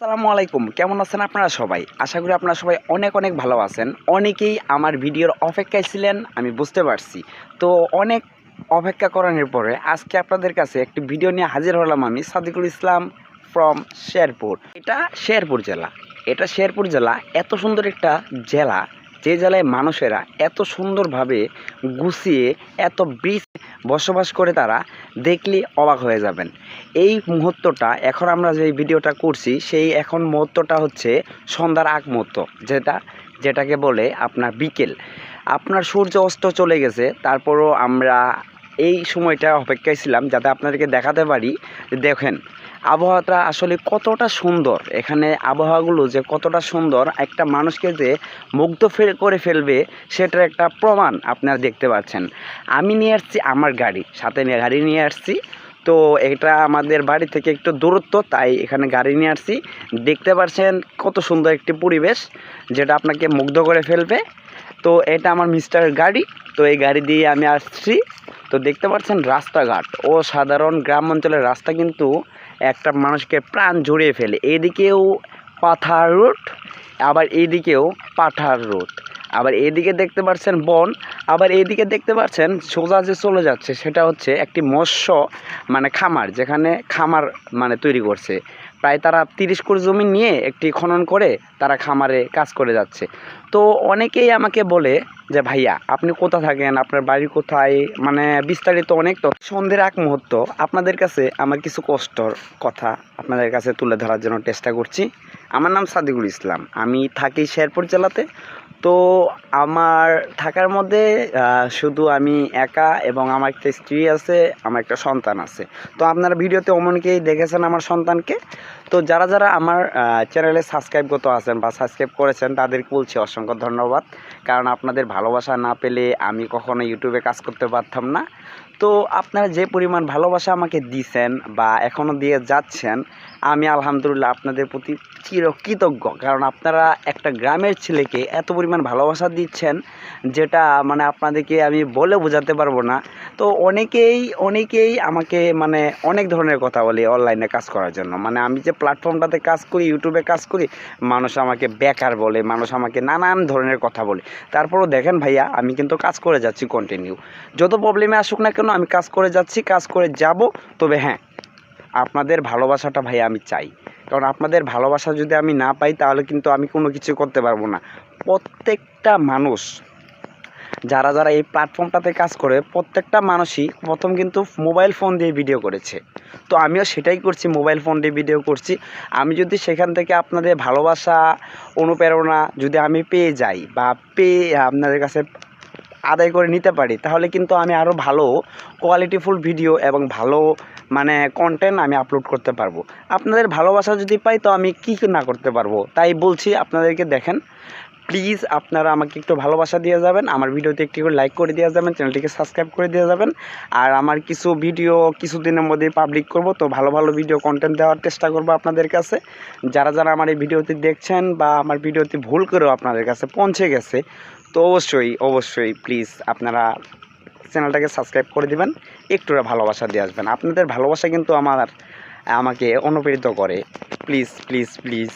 আসসালামু আলাইকুম। কেমন আছেন আপনারা সবাই? আশা করি আপনারা সবাই অনেক অনেক ভালো আছেন। অনেকেই আমার ভিডিওর অপেক্ষায় ছিলেন, আমি বুঝতে পারছি। তো অনেক অপেক্ষা করানোর পরে আজকে আপনাদের কাছে একটি ভিডিও নিয়ে হাজির হলাম আমি, সাদিকুল ইসলাম ফ্রম শেরপুর এটা শেরপুর জেলা। এটা শেরপুর জেলা, এত সুন্দর একটা জেলা, যে জেলায় মানুষেরা এত সুন্দরভাবে গুছিয়ে, এত ব্রিজ বসবাস করে তারা দেখলে অবাক হয়ে যাবেন। এই মুহূর্তটা এখন আমরা যে ভিডিওটা করছি, সেই এখন মুহূর্তটা হচ্ছে সন্ধ্যার আগ মুহূর্ত, যেটা, যেটাকে বলে আপনার বিকেল। আপনার সূর্য অস্ত চলে গেছে, তারপরও আমরা এই সময়টা অপেক্ষায় ছিলাম যাতে আপনাদেরকে দেখাতে পারি দেখেন, আবহাওয়াটা আসলে কতটা সুন্দর। এখানে আবহাওয়াগুলো যে কতটা সুন্দর, একটা মানুষকে যে মুগ্ধ ফেল করে ফেলবে সেটার একটা প্রমাণ আপনারা দেখতে পাচ্ছেন। আমি নিয়ে আসছি আমার গাড়ি, সাথে নিয়ে গাড়ি নিয়ে আসছি। তো এটা আমাদের বাড়ি থেকে একটু দূরত্ব, তাই এখানে গাড়ি নিয়ে আসছি। দেখতে পাচ্ছেন কত সুন্দর একটি পরিবেশ, যেটা আপনাকে মুগ্ধ করে ফেলবে। তো এটা আমার মিস্টার গাড়ি, তো এই গাড়ি দিয়ে আমি আসছি। তো দেখতে পাচ্ছেন রাস্তাঘাট। ও সাধারণ গ্রাম অঞ্চলের রাস্তা কিন্তু একটা মানুষকে প্রাণ জড়িয়ে ফেলে। এদিকেও পাথার রুট আবার এদিকেও পাঠার রুট আবার এদিকে দেখতে পাচ্ছেন বন, আবার এইদিকে দেখতে পাচ্ছেন সোজা যে চলে যাচ্ছে সেটা হচ্ছে একটি মৎস্য মানে খামার, যেখানে খামার মানে তৈরি করছে। প্রায় তারা তিরিশ কোটি জমি নিয়ে একটি খনন করে তারা খামারে কাজ করে যাচ্ছে। তো অনেকেই আমাকে বলে যে, ভাইয়া, আপনি কোথা থাকেন? আপনার বাড়ি কোথায়? মানে বিস্তারিত অনেক তো সন্ধ্যের এক মুহূর্ত, আপনাদের কাছে আমার কিছু কষ্টর কথা আপনাদের কাছে তুলে ধরার জন্য চেষ্টা করছি। আমার নাম সাদিকুল ইসলাম। আমি থাকি শেরপুর জেলাতে। তো আমার থাকার মধ্যে শুধু আমি একা এবং আমার একটা স্ত্রী আছে, আমার একটা সন্তান আছে। তো আপনারা ভিডিওতে অমনকেই দেখেছেন আমার সন্তানকে। তো যারা যারা আমার চ্যানেলে সাবস্ক্রাইব করতে আছেন বা সাবস্ক্রাইব করেছেন, তাদেরকে বলছি অসংখ্য ধন্যবাদ। কারণ আপনাদের ভালোবাসা না পেলে আমি কখনো ইউটিউবে কাজ করতে পারতাম না। তো আপনারা যে পরিমাণ ভালোবাসা আমাকে দিছেন বা এখনও দিয়ে যাচ্ছেন, আমি আলহামদুলিল্লাহ আপনাদের প্রতি চিরকৃতজ্ঞ। কারণ আপনারা একটা গ্রামের ছেলেকে এত পরিমাণ ভালোবাসা দিচ্ছেন, যেটা মানে আপনাদেরকে আমি বলে বোঝাতে পারব না। তো অনেকেই অনেকেই আমাকে মানে অনেক ধরনের কথা বলে অনলাইনে কাজ করার জন্য। মানে আমি যে প্ল্যাটফর্মটাতে কাজ করি ইউটিউবে কাজ করি, মানুষ আমাকে বেকার বলে, মানুষ আমাকে নানান ধরনের কথা বলে। তারপরও দেখেন ভাইয়া, আমি কিন্তু কাজ করে যাচ্ছি কন্টিনিউ যত প্রবলেমে আসুক না কেন, আমি কাজ করে যাচ্ছি, কাজ করে যাব। তবে হ্যাঁ আপনাদের ভালোবাসাটা ভাই আমি চাই। কারণ আপনাদের ভালোবাসা যদি আমি না পাই, তাহলে কিন্তু আমি কোনো কিছু করতে পারব না। প্রত্যেকটা মানুষ, যারা যারা এই প্ল্যাটফর্মটাতে কাজ করে, প্রত্যেকটা মানুষই প্রথম কিন্তু মোবাইল ফোন দিয়ে ভিডিও করেছে। তো আমিও সেটাই করছি মোবাইল ফোন দিয়ে ভিডিও করছি। আমি যদি সেখান থেকে আপনাদের ভালোবাসা, অনুপ্রেরণা যদি আমি পেয়ে যাই বা পেয়ে আপনাদের কাছে আদায় করে নিতে পারি, তাহলে কিন্তু আমি আরও ভালো কোয়ালিটিফুল ভিডিও এবং ভালো মানে কন্টেন্ট আমি আপলোড করতে পারব। আপনাদের ভালোবাসা যদি পাই, তো আমি কী না করতে পারব? তাই বলছি, আপনাদেরকে দেখেন। প্লিজ আপনারা আমাকে একটু ভালোবাসা দিয়ে যাবেন, আমার ভিডিওতে একটি করে লাইক করে দিয়ে যাবেন, চ্যানেলটিকে সাবস্ক্রাইব করে দিয়ে যাবেন। আর আমার কিছু ভিডিও কিছুদিনের মধ্যেই পাবলিক করব, তো ভালো ভালো ভিডিও কন্টেন্ট দেওয়ার চেষ্টা করব আপনাদের কাছে। যারা যারা আমার এই ভিডিওটি দেখছেন বা আমার ভিডিওটি ভুল করেও আপনাদের কাছে পৌঁছে গেছে, তো অবশ্যই অবশ্যই প্লিজ আপনারা চ্যানেলটাকে সাবস্ক্রাইব করে দিবেন একটু ভালোবাসা দিয়ে আসবেন। আপনাদের ভালোবাসা কিন্তু আমার, আমাকে অনুপ্রেরিত করে। Please please please